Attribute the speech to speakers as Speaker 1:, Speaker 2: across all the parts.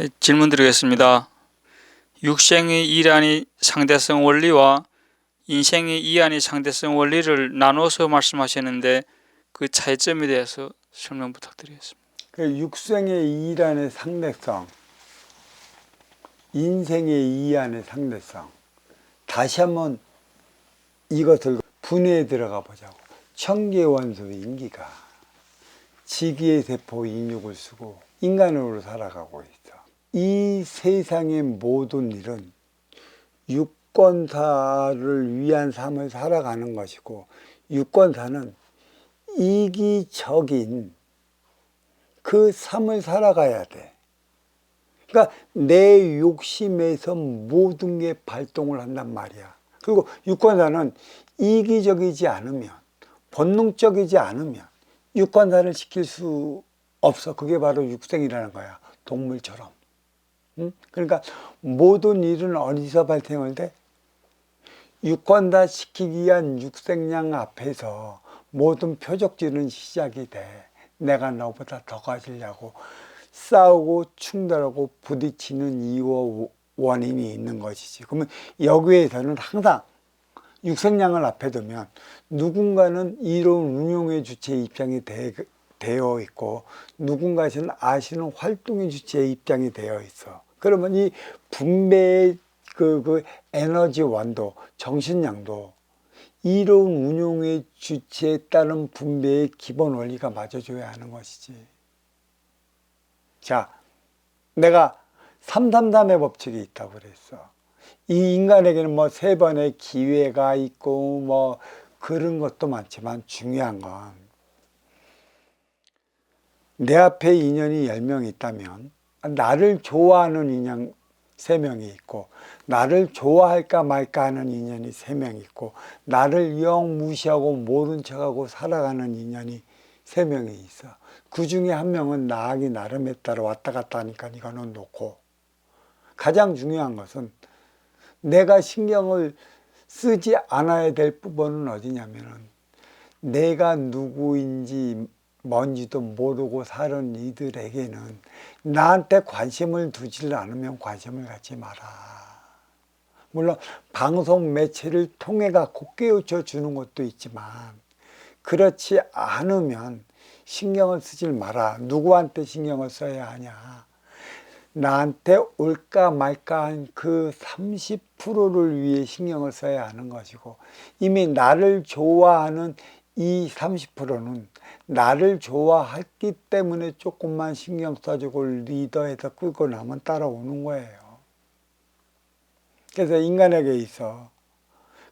Speaker 1: 예, 질문 드리겠습니다. 육생의 이란이 상대성 원리와 인생의 이한이 상대성 원리를 나눠서 말씀하셨는데 그 차이점에 대해서 설명 부탁드리겠습니다.
Speaker 2: 그 육생의 이란의 상대성, 인생의 이안의 상대성. 다시 한번 이것을 분해에 들어가 보자고. 청계 원소 인기가 지기의 세포 인육을 쓰고 인간으로 살아가고 있어. 이 세상의 모든 일은 유권사를 위한 삶을 살아가는 것이고 유권사는 이기적인 그 삶을 살아가야 돼. 그러니까 내 욕심에서 모든 게 발동을 한단 말이야. 그리고 유권사는 이기적이지 않으면, 본능적이지 않으면 유권사를 시킬 수 없어. 그게 바로 육생이라는 거야. 동물처럼. 응? 그러니까 모든 일은 어디서 발생을 돼? 유권사 시키기 위한 육생량 앞에서 모든 표적질은 시작이 돼. 내가 너보다 더 가지려고 싸우고 충돌하고 부딪히는 이유와 원인이 있는 것이지. 그러면 여기에서는 항상 육생량을 앞에 두면 누군가는 이로운 운용의 주체 입장이 되, 되어 있고 누군가는 아시는 활동의 주체 입장이 되어 있어. 그러면 이 분배의 그, 그 에너지 완도, 정신량도 이로운 운용의 주체에 따른 분배의 기본 원리가 맞아줘야 하는 것이지. 자, 내가 333의 법칙이 있다고 그랬어. 이 인간에게는 뭐 세 번의 기회가 있고 뭐 그런 것도 많지만 중요한 건 내 앞에 인연이 10명 있다면 나를 좋아하는 인연 3명이 있고 나를 좋아할까 말까 하는 인연이 3명 있고 나를 영 무시하고 모른 척하고 살아가는 인연이 3명이 있어. 그 중에 한 명은 나하기 나름에 따라 왔다 갔다 하니까 이거는 놓고 가장 중요한 것은 내가 신경을 쓰지 않아야 될 부분은 어디냐면은 내가 누구인지 뭔지도 모르고 사는 이들에게는 나한테 관심을 두질 않으면 관심을 갖지 마라. 물론 방송 매체를 통해 갖고 깨우쳐 주는 것도 있지만 그렇지 않으면 신경을 쓰질 마라. 누구한테 신경을 써야 하냐. 나한테 올까 말까 한 그 30%를 위해 신경을 써야 하는 것이고 이미 나를 좋아하는 이 30%는 나를 좋아했기 때문에 조금만 신경 써주고 리더에서 끌고 나면 따라오는 거예요. 그래서 인간에게 있어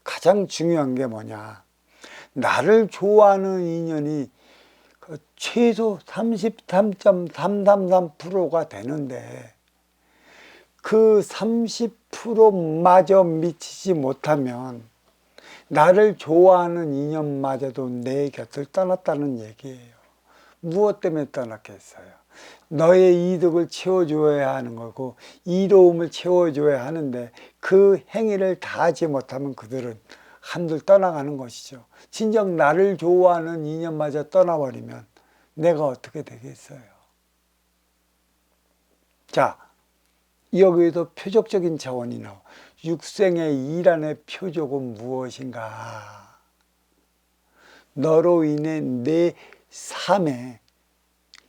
Speaker 2: 가장 중요한 게 뭐냐. 나를 좋아하는 인연이 그 최소 33.333%가 되는데 그 30%마저 미치지 못하면 나를 좋아하는 인연마저도 내 곁을 떠났다는 얘기예요. 무엇 때문에 떠났겠어요? 너의 이득을 채워줘야 하는 거고 이로움을 채워줘야 하는데 그 행위를 다 하지 못하면 그들은 한둘 떠나가는 것이죠. 진정 나를 좋아하는 인연마저 떠나버리면 내가 어떻게 되겠어요? 자, 여기에도 표적적인 차원이 나와. 육생의 이란의 표적은 무엇인가? 너로 인해 내 삶에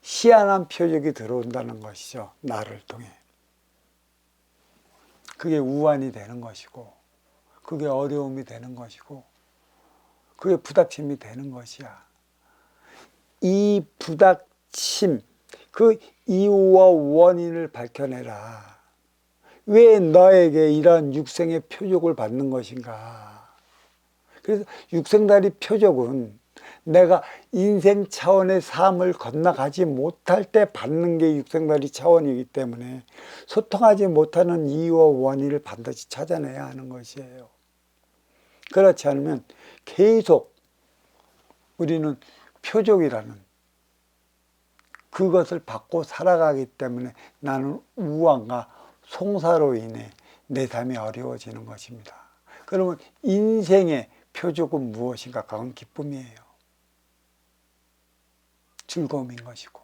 Speaker 2: 희한한 표적이 들어온다는 것이죠. 나를 통해. 그게 우환이 되는 것이고, 그게 어려움이 되는 것이고, 그게 부닥침이 되는 것이야. 이 부닥침, 그 이유와 원인을 밝혀내라. 왜 너에게 이런 육생의 표적을 받는 것인가? 그래서 육생다리 표적은 내가 인생 차원의 삶을 건너가지 못할 때 받는 게 육생다리 차원이기 때문에 소통하지 못하는 이유와 원인을 반드시 찾아내야 하는 것이에요. 그렇지 않으면 계속 우리는 표적이라는 그것을 받고 살아가기 때문에 나는 우환과 송사로 인해 내 삶이 어려워지는 것입니다. 그러면 인생의 표적은 무엇인가? 그건 기쁨이에요. 즐거움인 것이고,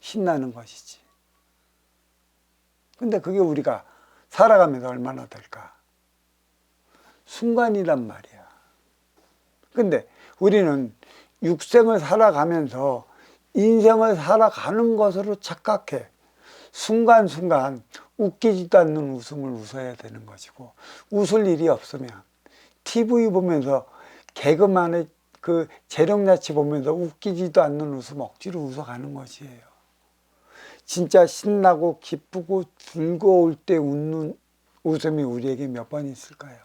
Speaker 2: 신나는 것이지. 근데 그게 우리가 살아가면서 얼마나 될까? 순간이란 말이야. 근데 우리는 육생을 살아가면서 인생을 살아가는 것으로 착각해. 순간순간 웃기지도 않는 웃음을 웃어야 되는 것이고, 웃을 일이 없으면 TV 보면서 개그만의 그 재력나치 보면서 웃기지도 않는 웃음 억지로 웃어가는 것이에요. 진짜 신나고 기쁘고 즐거울 때 웃는 웃음이 우리에게 몇 번 있을까요?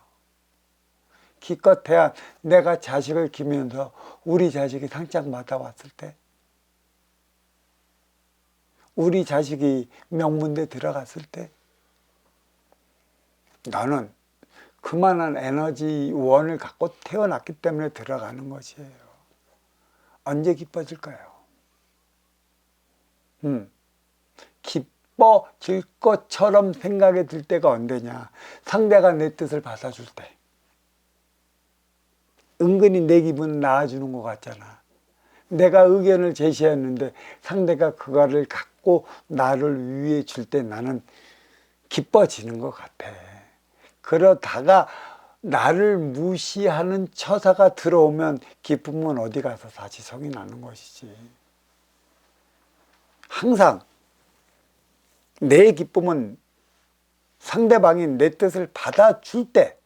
Speaker 2: 기껏해야 내가 자식을 키우면서 우리 자식이 상장 받아왔을 때, 우리 자식이 명문대 들어갔을 때, 나는 그만한 에너지 원을 갖고 태어났기 때문에 들어가는 것이에요. 언제 기뻐질까요? 음, 기뻐질 것처럼 생각이 들 때가 언제냐? 상대가 내 뜻을 받아줄 때. 은근히 내 기분 나아주는 것 같잖아. 내가 의견을 제시했는데 상대가 그거를 갖고 나를 위해 줄 때 나는 기뻐지는 것 같아. 그러다가 나를 무시하는 처사가 들어오면 기쁨은 어디 가서 다시 성이 나는 것이지. 항상 내 기쁨은 상대방이 내 뜻을 받아줄 때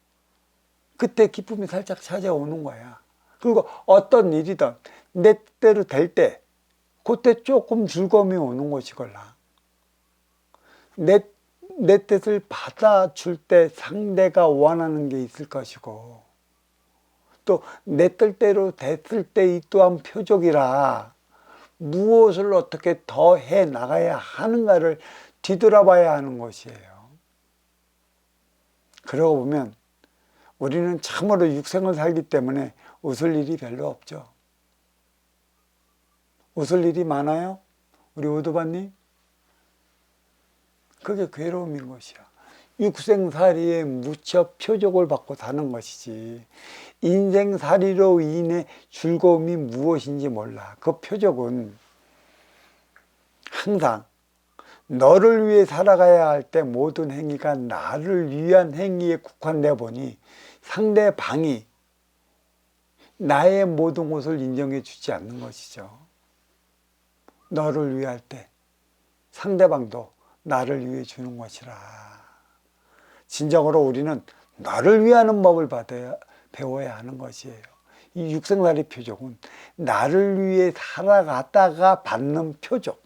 Speaker 2: 그때 기쁨이 살짝 찾아오는 거야. 그리고 어떤 일이든 내 뜻대로 될 때, 그때 조금 즐거움이 오는 것이걸라. 내, 내 뜻을 받아줄 때 상대가 원하는 게 있을 것이고, 또 내 뜻대로 됐을 때 이 또한 표적이라 무엇을 어떻게 더 해 나가야 하는가를 뒤돌아봐야 하는 것이에요. 그러고 보면 우리는 참으로 육생을 살기 때문에 웃을 일이 별로 없죠. 웃을 일이 많아요? 우리 오도바님? 그게 괴로움인 것이야. 육생살이에 무쳐 표적을 받고 사는 것이지. 인생살이로 인해 즐거움이 무엇인지 몰라. 그 표적은 항상 너를 위해 살아가야 할 때 모든 행위가 나를 위한 행위에 국한돼 보니 상대방이 나의 모든 것을 인정해 주지 않는 것이죠. 너를 위할 때 상대방도 나를 위해 주는 것이라. 진정으로 우리는 너를 위하는 법을 받아야 배워야 하는 것이에요. 이 육생살이 표적은 나를 위해 살아가다가 받는 표적.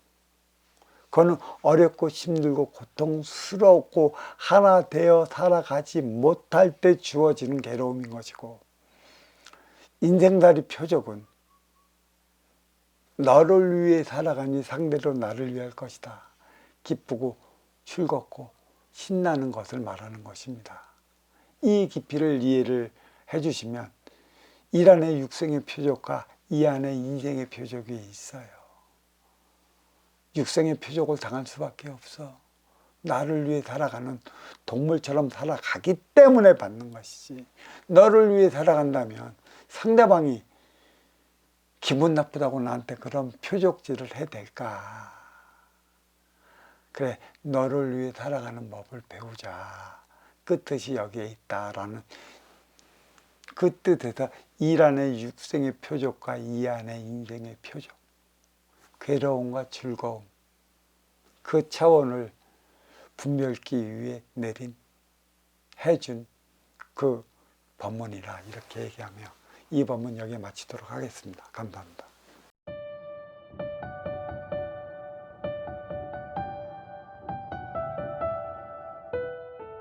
Speaker 2: 그거는 어렵고 힘들고 고통스럽고 하나 되어 살아가지 못할 때 주어지는 괴로움인 것이고 인생살이 표적은 너를 위해 살아가니 상대로 나를 위할 것이다. 기쁘고 즐겁고 신나는 것을 말하는 것입니다. 이 깊이를 이해를 해주시면 일 안에 육생의 표적과 이 안에 인생의 표적이 있어요. 육생의 표적을 당할 수밖에 없어. 나를 위해 살아가는 동물처럼 살아가기 때문에 받는 것이지. 너를 위해 살아간다면 상대방이 기분 나쁘다고 나한테 그런 표적질을 해댈까? 그래, 너를 위해 살아가는 법을 배우자. 그 뜻이 여기에 있다라는 그 뜻에서 일 안의 육생의 표적과 이 안의 인생의 표적. 괴로움과 즐거움 그 차원을 분별기 위해 내린 해준 그 법문이라 이렇게 얘기하며 이 법문 여기에 마치도록 하겠습니다. 감사합니다.